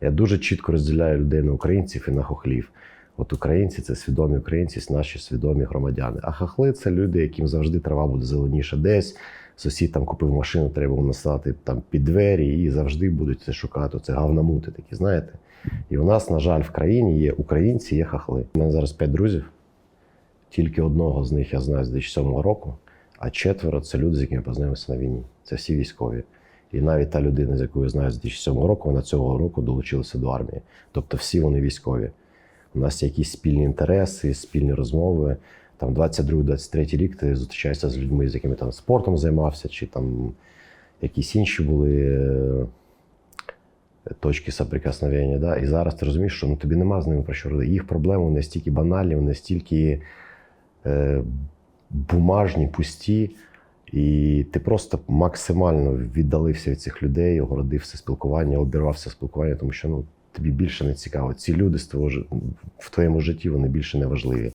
Я дуже чітко розділяю людей на українців і на хохлів. От українці це свідомі українці, наші свідомі громадяни. А хохли це люди, яким завжди трава буде зеленіша десь. Сусід там купив машину, треба йому настати там під двері і завжди будуть це шукати. Це гавнамути такі, знаєте. І у нас, на жаль, в країні є українці, є хахли. У мене зараз п'ять друзів. Тільки одного з них я знаю з 2007 року, а четверо це люди, з якими я познайомився на війні. Це всі військові. І навіть та людина, з якою я знаю з 2007 року, вона цього року долучилася до армії. Тобто всі вони військові. У нас є якісь спільні інтереси, спільні розмови. Там 22-23 рік ти зустрічаєшся з людьми, з якими там спортом займався, чи там якісь інші були е, точки соприкосновення. Да? І зараз ти розумієш, що ну, тобі нема з ними про що робити. Їх проблеми настільки банальні, вони настільки е, бумажні, пусті. І ти просто максимально віддалився від цих людей, огородився спілкування, обірвався спілкування, тому що ну, тобі більше не цікаво. Ці люди з твого, в твоєму житті вони більше не важливі.